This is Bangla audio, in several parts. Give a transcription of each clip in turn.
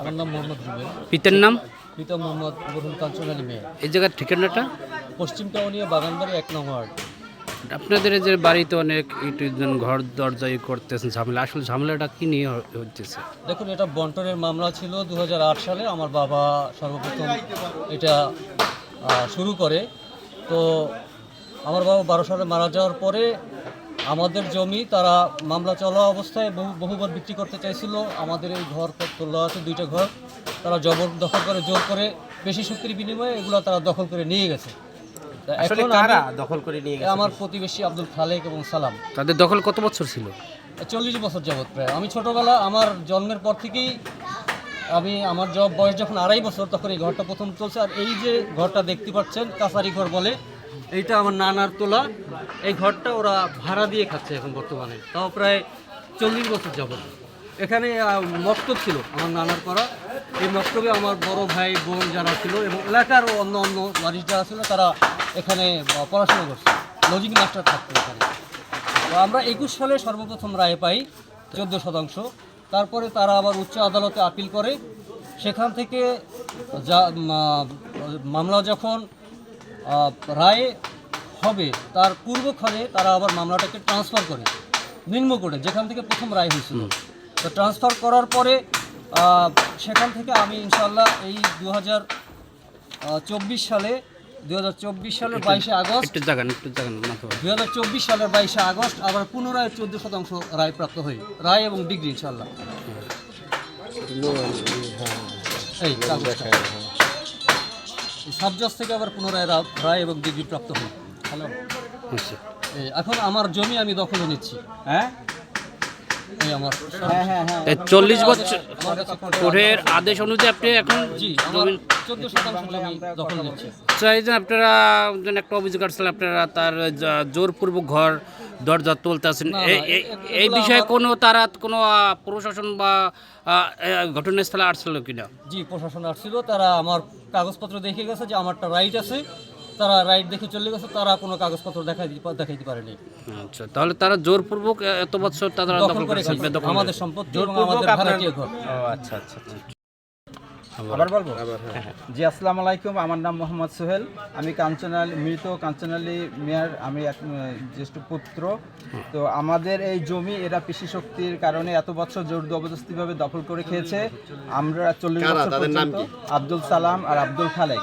আমার নাম মোহাম্মদ রুবেল পিতার নাম? পিতা মোহাম্মদ বরুণ কাঞ্চন আলী মেয়ে। এই জায়গার ঠিকানাটা? পশ্চিম টাউনিয়া বাগানবাড়ি এক নং ওয়ার্ড। আপনাদের যে বাড়িতে অনেক একটু জন ঘর দরজাই করতেছেন ঝামেলা। আসলে ঝামেলাটা কি নিয়ে হচ্ছে দেখুন এটা বন্টনের মামলা ছিল দু হাজার আট সালে। আমার বাবা সর্বপ্রথম এটা শুরু করে। তো আমার বাবা বারো সালে মারা যাওয়ার পরে আমাদের জমি তারা মামলা চলা অবস্থায় বহু বহুবার বিক্রি করতে চাইছিল। আমাদের এই ঘর তোলা আছে দুইটা ঘর। তারা জবর দখল করে জোর করে বেশি শক্তির বিনিময়ে এগুলো তারা দখল করে নিয়ে গেছে। এখন আমি দখল করে নিয়ে আমার প্রতিবেশী আব্দুল খালেক এবং সালাম। তাদের দখল কত বছর ছিল? চল্লিশ বছর যাবৎ প্রায়। আমি ছোটবেলা আমার জন্মের পর থেকেই আমি আমার জব বয়স যখন আড়াই বছর তখন এই ঘরটা প্রথম চলছে। আর এই যে ঘরটা দেখতে পাচ্ছেন কাছারি ঘর বলে এইটা আমার নানার তোলা। এই ঘরটা ওরা ভাড়া দিয়ে খাচ্ছে এখন বর্তমানে। তাও প্রায় চল্লিশ বছর যাবত এখানে মক্তব ছিল আমার নানার করা। এই মক্তবে আমার বড় ভাই, বোন যারা ছিল এবং এলাকার অন্য অন্য বাড়ির যারা ছিল, তারা এখানে পড়াশোনা করছে। লজিক মাস্টার থাকতো এখানে। তো আমরা একুশ সালে সর্বপ্রথম রায় পাই, চোদ্দ শতাংশ। তারপরে তারা আবার উচ্চ আদালতে আপিল করে। সেখান থেকে যা মামলা যখন রায় হবে। তার পূর্বক্ষণে তারা আবার মামলাটাকে ট্রান্সফার করে নিম্ন কোর্টে যেখান থেকে প্রথম রায় হয়েছিল। তো ট্রান্সফার করার পরে সেখান থেকে আমি ইনশাল্লাহ এই দু চব্বিশ সালে দু হাজার চব্বিশ সালের বাইশে আগস্ট দুই হাজার চব্বিশ সালের বাইশে আগস্ট আবার পুনরায় চোদ্দ শতাংশ রায় প্রাপ্ত হই রায় এবং ডিগ্রি ইনশাল্লাহ এই সাবজজ থেকে আবার পুনরায় রায় এবং ডিগ্রি প্রাপ্ত হই হ্যালো? আচ্ছা। এখন আমার জমি আমি দখলে নিচ্ছি। হ্যাঁ? আমার হ্যাঁ হ্যাঁ হ্যাঁ। এই চল্লিশ বছর কোর্টের আদেশ অনুযায়ী আপনি এখন চাই যে আপনারা একটা অভিযোগ আসলে আপনারা তার জোরপূর্বক ঘর দরজা তুলতেছেন। এই- বিষয়ে কোনো তারা কোনো প্রশাসন বা ঘটনাস্থলে আসছিল কিনা? জি প্রশাসন আসছিল। তারা আমার কাগজপত্র দেখে গেছে যে আমারটা রাইট আছে। তারা রাইট দেখে চলে গেছে তারা কোনো কাগজপত্র দেখাই দেখাইতে পারেনি। আচ্ছা তাহলে তারা জোরপূর্বক এত বছর তারা দখল করে আমাদের সম্পদ জোরপূর্বক আমাদের ভাড়াটিয়া ঘর। ও আচ্ছা আচ্ছা আচ্ছা। আবার বলব? জি আসসালামু আলাইকুম। আমার নাম মোহাম্মদ সোহেল। আমি কাঞ্চনালী মৃত কাঞ্চনালী মেয়ার আমি এক জ্যেষ্ঠ পুত্র। তো আমাদের এই জমি এরা কৃষি শক্তির কারণে এত বছর জোর জবরদস্তিভাবে দখল করে খেয়েছে। আমরা চল্লিশ বছর পর্যন্ত আব্দুল সালাম আর আব্দুল খালেক।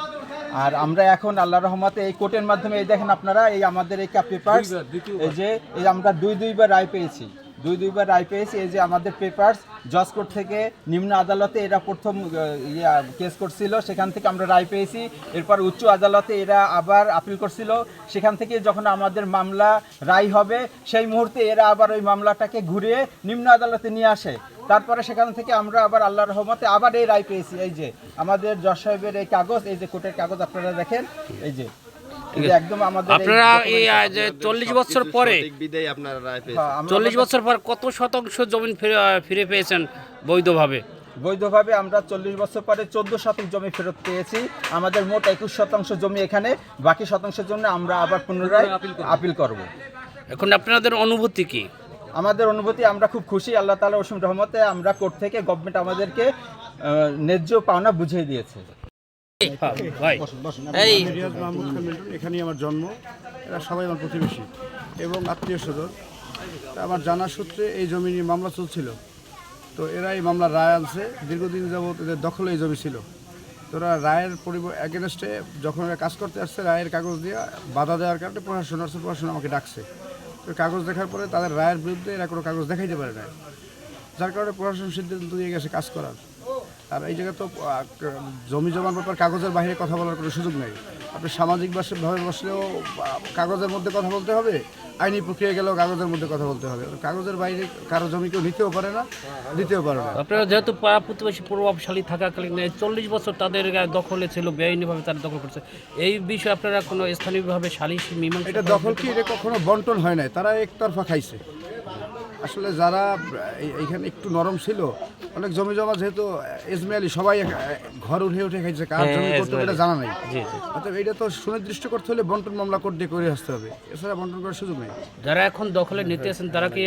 আর আমরা এখন আল্লাহ রহমতে এই কোর্টের মাধ্যমে এই দেখেন আপনারা এই আমাদের এই পেপার এই যে এই আমরা দুই দুইবার রায় পেয়েছি। দুই দুইবার রায় পেয়েছি, এই যে আমাদের পেপারস জজ কোর্ট থেকে নিম্ন আদালতে এরা প্রথম কেস করছিল, সেখান থেকে আমরা রায় পেয়েছি। এরপর উচ্চ আদালতে এরা আবার আপিল করছিল। সেখান থেকে যখন আমাদের মামলা রায় হবে, সেই মুহূর্তে এরা আবার ওই মামলাটাকে ঘুরিয়ে নিম্ন আদালতে নিয়ে আসে। তারপরে সেখান থেকে আমরা আবার আল্লাহ রহমতে আবার এই রায় পেয়েছি। এই যে আমাদের জজ সাহেবের এই কাগজ, এই যে কোর্টের কাগজ আপনারা দেখেন, এই যে। আপনারা এই যে চল্লিশ বছর পরে হ্যাঁ, চল্লিশ বছর পর কত শতাংশ জমি ফিরে ফিরে পেয়েছেন বৈধভাবে? বৈধভাবে আমরা চল্লিশ বছর পরে চোদ্দ শতক জমি ফেরত পেয়েছি। আমাদের মোট একুশ শতাংশ জমি এখানে বাকি শতাংশের জন্য আমরা আবার পুনরায় আপিল করব। এখন আপনাদের অনুভূতি কি? আমাদের অনুভূতি আমরা খুব খুশি আল্লাহ তালা রসুম রহমতে আমরা কোর্ট থেকে গভর্নমেন্ট আমাদেরকে ন্যায্য পাওনা বুঝিয়ে দিয়েছে। এই রিয়াজ মাহমুদ খান মিন্টু এখানেই আমার জন্ম। এরা সবাই আমার প্রতিবেশী এবং আত্মীয় স্বজন। আমার জানার সূত্রে এই জমি নিয়ে মামলা চলছিল। তো এরা এই মামলার রায় আনছে। দীর্ঘদিন যাবৎ এদের দখলে এই জমি ছিল। তো ওরা রায়ের পরিব এগেনস্টে যখন এরা কাজ করতে আসছে রায়ের কাগজ দিয়ে বাধা দেওয়ার কারণে প্রশাসন আসছে প্রশাসন আমাকে ডাকছে। তো কাগজ দেখার পরে তাদের রায়ের বিরুদ্ধে এরা কোনো কাগজ দেখাইতে পারে না যার কারণে প্রশাসন সিদ্ধান্ত দিয়ে গেছে কাজ করার। আর এই জায়গায় তো জমি জমার ব্যাপার কাগজের বাইরে কথা বলার কোনো সুযোগ নেই। আপনি সামাজিক ভাবে বসলেও কাগজের মধ্যে কথা বলতে হবে আইনি প্রক্রিয়া গেলেও কাগজের মধ্যে কথা বলতে হবে। কাগজের বাইরে কারও জমি কেউ নিতেও পারে না দিতেও পারে না। আপনারা যেহেতু পাড়া প্রতিবেশী প্রভাবশালী থাকাকালীন এই চল্লিশ বছর তাদের দখলে ছিল বেআইনিভাবে তারা দখল করছে। এই বিষয়ে আপনারা কোনো স্থানীয়ভাবে সালিশ মীমাংসা এটা দখল কি? এটা কখনো বন্টন হয় নাই। তারা একতরফা খাইছে। আসলে যারা এইখানে একটু নরম ছিল অনেক জমি জমা যেহেতু এজমিয়ালি সবাই ঘর উঠে উঠে খাইছে কার হ্যাঁ, জমি করতে এটা জানা নাই। অর্থাৎ এটা তো সুনির্দিষ্ট করতে হলে বন্টন মামলা কোর্ট দিয়ে করে আসতে হবে। এছাড়া বন্টন করার সুযোগ নেই। যারা এখন দখলে নিতে আছেন তারা কি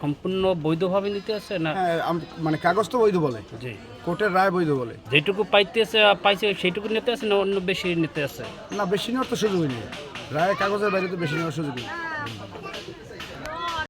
সম্পূর্ণ বৈধভাবে নিতে আছে না? হ্যাঁ মানে কাগজ তো বৈধ বলে। জি। কোর্টের রায় বৈধ বলে। যেটুকু পাইতেছে পাইছে সেইটুকু নিতে আছে না অন্য বেশি নিতে আছে? না বেশি নেওয়ার তো সুযোগই নেই। রায় কাগজের বাইরে তো বেশি নেওয়ার সুযোগ নেই।